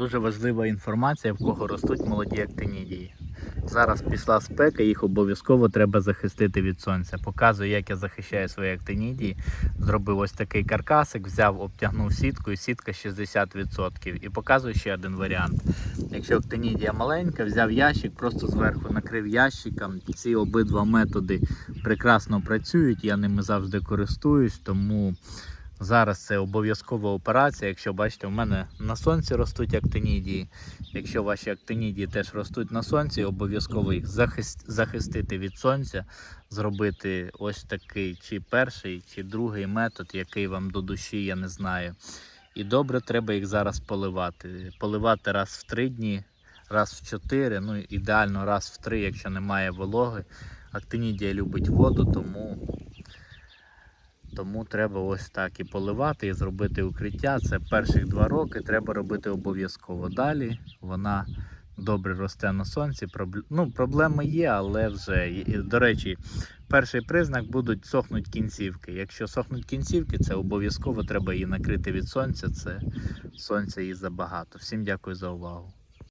Дуже важлива інформація, в кого ростуть молоді актинідії. Зараз пішла спека, їх обов'язково треба захистити від сонця. Показую, як я захищаю свої актинідії. Зробив ось такий каркасик, взяв, обтягнув сіткою, сітка 60%. І показую ще один варіант. Якщо актинідія маленька, взяв ящик, просто зверху накрив ящиком. Ці обидва методи прекрасно працюють, я ними завжди користуюсь, тому зараз це обов'язкова операція. Якщо бачите, у мене на сонці ростуть актинідії. Якщо ваші актинідії теж ростуть на сонці, обов'язково їх захист- захистити від сонця, зробити ось такий чи перший, чи другий метод, який вам до душі, я не знаю. І добре треба їх зараз поливати. Поливати раз в три дні, раз в чотири, ну ідеально раз в три, якщо немає вологи. Актинідія любить воду, тому, тому треба ось так і поливати, і зробити укриття. Це перших два роки треба робити обов'язково. Далі вона добре росте на сонці. Ну, проблеми є, але вже. До речі, перший признак будуть сохнуть кінцівки. Якщо сохнуть кінцівки, це обов'язково треба її накрити від сонця. Це сонця її забагато. Всім дякую за увагу.